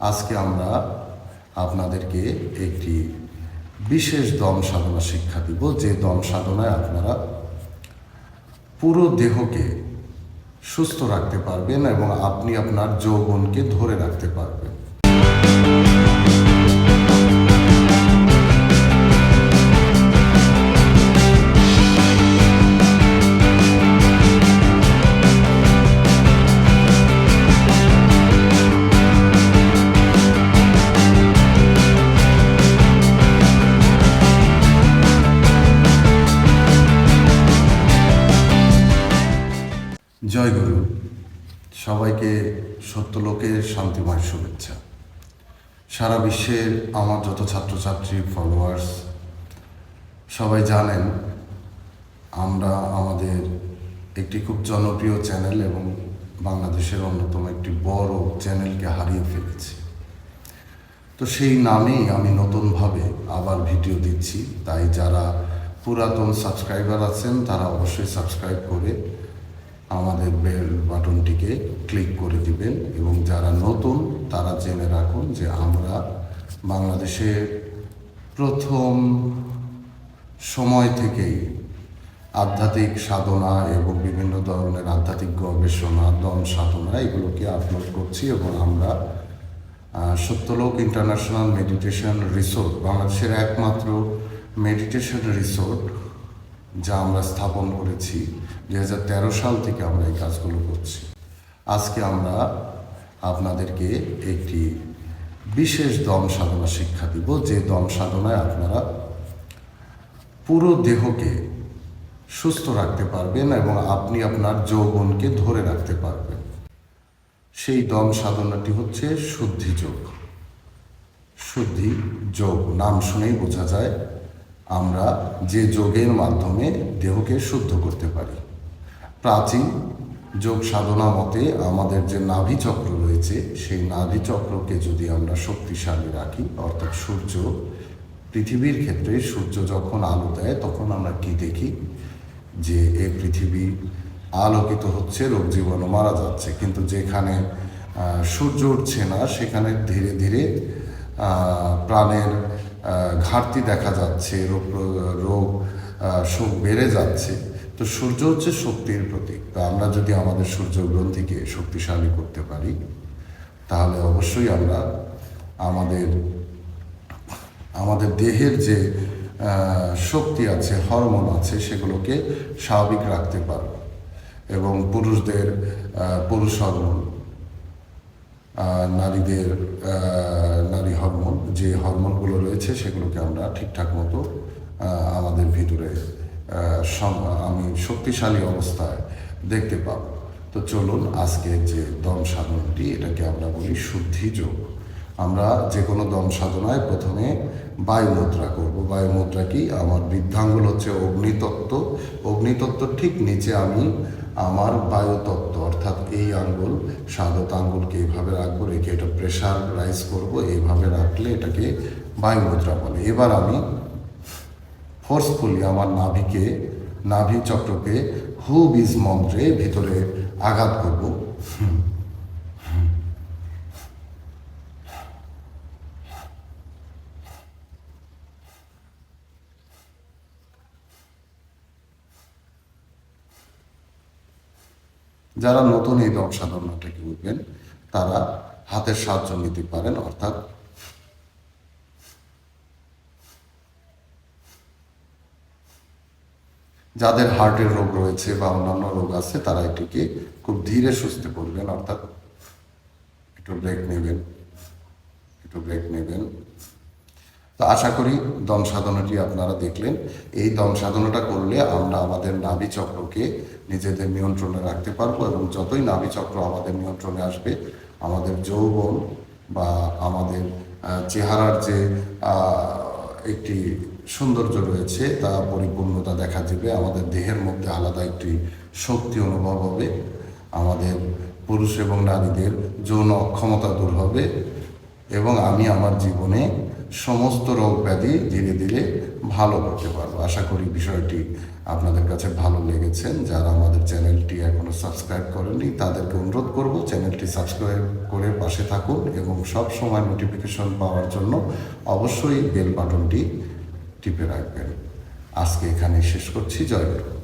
আজকে আমরা আপনাদেরকে একটি বিশেষ দম সাধনা শিক্ষা দিব। যে দম সাধনায় আপনারা পুরো দেহকে সুস্থ রাখতে পারবেন এবং আপনি আপনার যৌবনকে ধরে রাখতে পারবেন। জয় গুরু। সবাইকে সত্যলোকের শান্তিময় শুভেচ্ছা। সারা বিশ্বের আমার যত ছাত্রছাত্রী ফলোয়ার্স সবাই জানেন আমরা আমাদের একটি খুব জনপ্রিয় চ্যানেল এবং বাংলাদেশের অন্যতম একটি বড় চ্যানেলকে হারিয়ে ফেলেছি। তো সেই নামেই আমি নতুনভাবে আবার ভিডিও দিচ্ছি। তাই যারা পুরাতন সাবস্ক্রাইবার আছেন, তারা অবশ্যই সাবস্ক্রাইব করে আমাদের বেল বাটনটিকে ক্লিক করে দিবেন এবং যারা নতুন, তারা জেনে রাখুন যে আমরা বাংলাদেশের প্রথম সময় থেকেই আধ্যাত্মিক সাধনা এবং বিভিন্ন ধরনের আধ্যাত্মিক গবেষণা, দম সাধনা এগুলোকে আপলোড করছি এবং আমরা সত্যলোক ইন্টারন্যাশনাল মেডিটেশন রিসোর্ট, বাংলাদেশের একমাত্র মেডিটেশন রিসোর্ট যা আমরা স্থাপন করেছি। দু হাজার তেরো সাল থেকে আমরা এই কাজগুলো করছি। আজকে আমরা আপনাদেরকে একটি বিশেষ দম সাধনা শিক্ষা দিব। যে দম সাধনায় আপনারা পুরো দেহকে সুস্থ রাখতে পারবেন এবং আপনি আপনার যৌবনকে ধরে রাখতে পারবেন। সেই দম সাধনাটি হচ্ছে শুদ্ধি যোগ। শুদ্ধি যোগ। নাম শুনেই বোঝা যায় আমরা যে যোগের মাধ্যমে দেহকে শুদ্ধ করতে পারি। প্রাচীন যোগ সাধনা মতে আমাদের যে নাভি চক্র রয়েছে, সেই নাভি চক্রকে যদি আমরা শক্তিশালী রাখি, অর্থাৎ সূর্য, পৃথিবীর ক্ষেত্রে সূর্য যখন আলো দেয়, তখন আমরা কি দেখি? যে এই পৃথিবী আলোকিত হচ্ছে, রোগ জীবাণু মারা যাচ্ছে। কিন্তু যেখানে সূর্য উঠছে না, সেখানে ধীরে ধীরে প্রাণের ঘাটতি দেখা যাচ্ছে, রোগ শোক বেড়ে যাচ্ছে, তো সূর্য হচ্ছে শক্তির প্রতীক। তো আমরা যদি আমাদের সূর্য গ্রন্থিকে শক্তিশালী করতে পারি, তাহলে অবশ্যই আমরা আমাদের আমাদের দেহের যে শক্তি আছে, হরমোন আছে, সেগুলোকে স্বাভাবিক রাখতে পারব। এবং পুরুষদের পুরুষ হরমোন নারীদের নারী হরমোন, যে হরমোনগুলো রয়েছে সেগুলোকে আমরা ঠিকঠাক মতো আমাদের ভিতরে আমি শক্তিশালী অবস্থায় দেখতে পাব। তো চলুন আজকের যে দম সাধনটি, এটাকে আমরা বলি শুদ্ধি যোগ আমরা যে কোনো দম সাধনায় প্রথমে বায়ু মুদ্রা করব। বায়ু মুদ্রা কি? আমার বৃদ্ধাঙ্গুল হচ্ছে অগ্নিতত্ত্ব। অগ্নিতত্ত্ব ঠিক নিচে আমি আমার বায়ুতত্ত্ব, অর্থাৎ এই আঙ্গুল সাদত আঙ্গুলকে এইভাবে রাখব, রেখে এটা প্রেশার রাইজ করব এইভাবে রাখলে এটাকে বায়ু মুদ্রা বলে। এবার আমি ফোর্সফুলি আমার নাভিকে নাভি চক্রকে হু বীজ মন্ত্রে ভিতরে আঘাত করব। যারা নতুন এই দম সাধনাটাকে বুঝবেন তারা হাতের সাহায্য নিতে পারেন, অর্থাৎ যাদের হার্টের রোগ রয়েছে বা অন্যান্য রোগ আছে, তারা এটিকে খুব ধীরে সুস্থে করবেন, অর্থাৎ একটু ব্রেক নেবেন, একটু ব্রেক নেবেন। তো আশা করি দম সাধনাটি আপনারা দেখলেন। এই দম সাধনাটা করলে আমরা আমাদের নাভি চক্রকে নিজেদের নিয়ন্ত্রণে রাখতে পারব এবং যতই নাভি চক্র আমাদের নিয়ন্ত্রণে আসবে, আমাদের যৌবন বা আমাদের চেহারার যে একটি সৌন্দর্য রয়েছে, তা পরিপূর্ণতা দেখা যাবে আমাদের দেহের মধ্যে আলাদা একটি শক্তি অনুভব হবে। আমাদের পুরুষ এবং নারীদের যৌন অক্ষমতা দূর হবে এবং আমি আমার জীবনে সমস্ত রোগ ব্যাধি ধীরে ধীরে ভালো করতে পারব। আশা করি বিষয়টি আপনাদের কাছে ভালো লেগেছেন যারা আমাদের চ্যানেলটি এখনও সাবস্ক্রাইব করেনি তাদেরকে অনুরোধ করব চ্যানেলটি সাবস্ক্রাইব করে পাশে থাকুন এবং সব সময় নোটিফিকেশন পাওয়ার জন্য অবশ্যই বেল বাটনটি টিপে রাখবেন। আজকে এখানে শেষ করছি। জয়